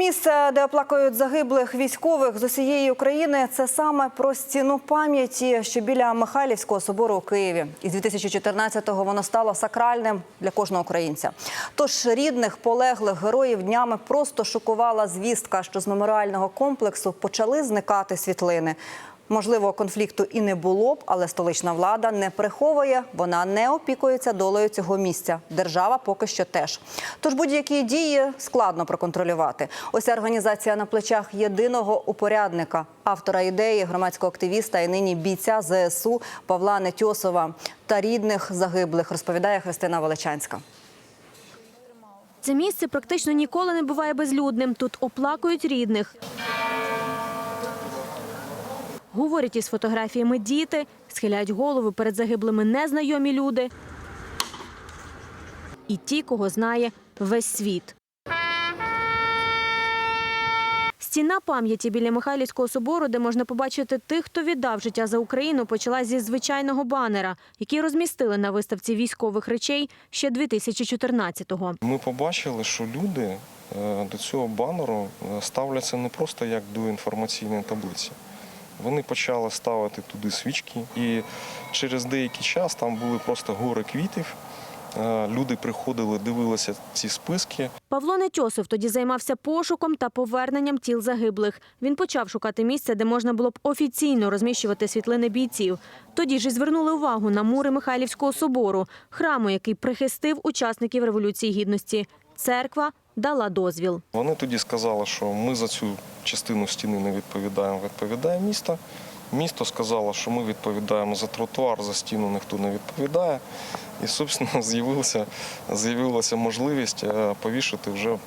Місце, де оплакують загиблих військових з усієї України, це саме про стіну пам'яті, що біля Михайлівського собору у Києві. І з 2014-го воно стало сакральним для кожного українця. Тож рідних полеглих героїв днями просто шокувала звістка, що з меморіального комплексу почали зникати світлини. Можливо, конфлікту і не було б, але столична влада не приховує, вона не опікується долею цього місця. Держава поки що теж. Тож будь-які дії складно проконтролювати. Ось організація на плечах єдиного упорядника, автора ідеї, громадського активіста і нині бійця ЗСУ Павла Нетьосова та рідних загиблих, розповідає Христина Величанська. Це місце практично ніколи не буває безлюдним. Тут оплакують рідних. Говорять із фотографіями діти, схиляють голови перед загиблими незнайомі люди. І ті, кого знає весь світ. Стіна пам'яті біля Михайлівського собору, де можна побачити тих, хто віддав життя за Україну, почала зі звичайного банера, який розмістили на виставці військових речей ще 2014-го. Ми побачили, що люди е, до цього банеру е, ставляться не просто як до інформаційної таблиці. Вони почали ставити туди свічки, і через деякий час там були просто гори квітів. Е, Люди приходили, дивилися ці списки. Павло Нетьосов тоді займався пошуком та поверненням тіл загиблих. Він почав шукати місце, де можна було б офіційно розміщувати світлини бійців. Тоді ж і звернули увагу на мури Михайлівського собору, храму, який прихистив учасників Революції Гідності. Церква дала дозвіл. Вони тоді сказали, що ми за цю частину стіни не відповідаємо, відповідає місто. Місто сказало, що ми відповідаємо за тротуар, за стіну ніхто не відповідає. І, собственно, з'явилася, з'явилася можливість е, повішати вже е,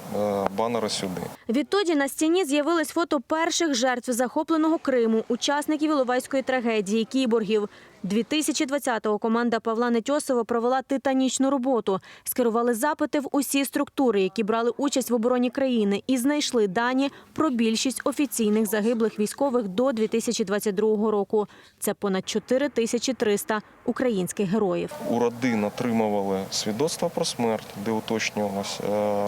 банери сюди. Відтоді на стіні з'явились фото перших жертв захопленого Криму, учасників Іловайської трагедії, кіборгів. 2020-го команда Павла Нетьосова провела титанічну роботу. Скерували запити в усі структури, які брали участь в обороні країни, і знайшли дані про більшість офіційних загиблих військових до 2022 року. Це понад 4300 українських героїв. У родин отримували свідоцтво про смерть, де уточнювалось, е,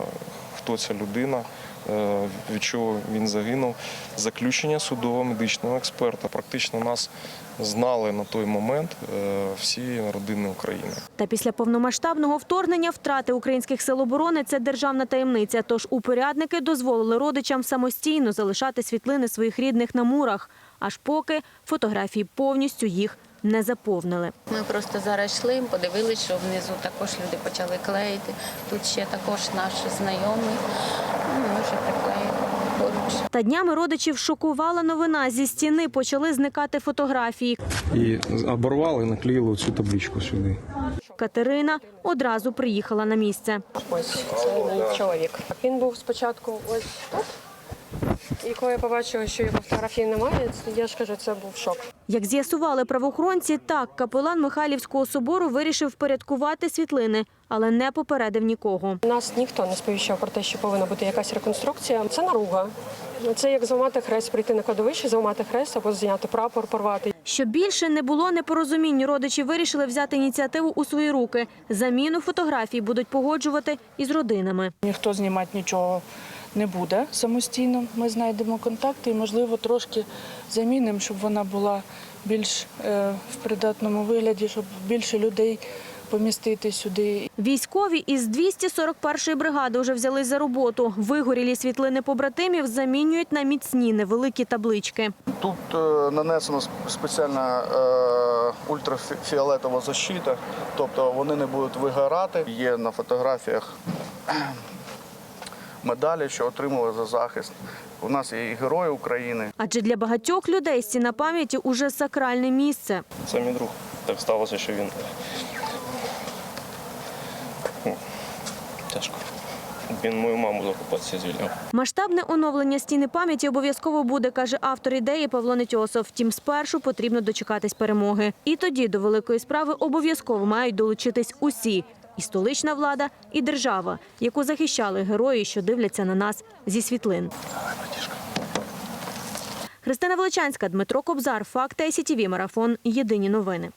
хто ця людина, е, від чого він загинув. Заключення судово-медичного експерта. Практично нас знали на той момент е, всі родини України. Та після повномасштабного вторгнення втрати українських сил оборони це державна таємниця. Тож упорядники дозволили родичам самостійно залишати світлини своїх рідних на мурах, аж поки фотографії повністю їх не заповнили. Ми просто зараз йшли, подивилися, що внизу також люди почали клеїти. Тут ще також наш знайомий. Ну, Ми вже приклеїли поруч. Та днями родичів шокувала новина. Зі стіни почали зникати фотографії. І оборвали наклеїли цю табличку сюди. Катерина одразу приїхала на місце. Ось це мій чоловік. Він був спочатку ось тут. І коли я побачила, що його фотографії немає, я ж кажу, це був шок. Як з'ясували правоохоронці, так капелан Михайлівського собору вирішив впорядкувати світлини, але не попередив нікого. Нас ніхто не сповіщав про те, що повинна бути якась реконструкція. Це наруга. Це як зламати хрест, прийти на кладовище, зламати хрест або зняти прапор, порвати. Щоб більше не було непорозумінь, родичі вирішили взяти ініціативу у свої руки. Заміну фотографій будуть погоджувати із родинами. Ніхто знімати нічого не буде самостійно. Ми знайдемо контакти і, можливо, трошки замінимо, щоб вона була більш е, в придатному вигляді, щоб більше людей помістити сюди. Військові із 241-ї бригади вже взялись за роботу. Вигорілі світлини побратимів замінюють на міцні невеликі таблички. Тут е, нанесена спеціальна е, ультрафіолетова защита, тобто вони не будуть вигорати. Є на фотографіях медалі, що отримали за захист. У нас є і герої України. Адже для багатьох людей стіна пам'яті уже сакральне місце. Це мій друг. Так сталося, що він ну, тяжко. Він мою маму з окупації звільняв. Масштабне оновлення стіни пам'яті обов'язково буде, каже автор ідеї Павло Нетьосов. Втім, спершу потрібно дочекатись перемоги. І тоді до великої справи обов'язково мають долучитись усі і столична влада, і держава, яку захищали герої, що дивляться на нас зі світлин. Христина Величанська, Дмитро Кобзар, факти сітіві марафон. Єдині новини.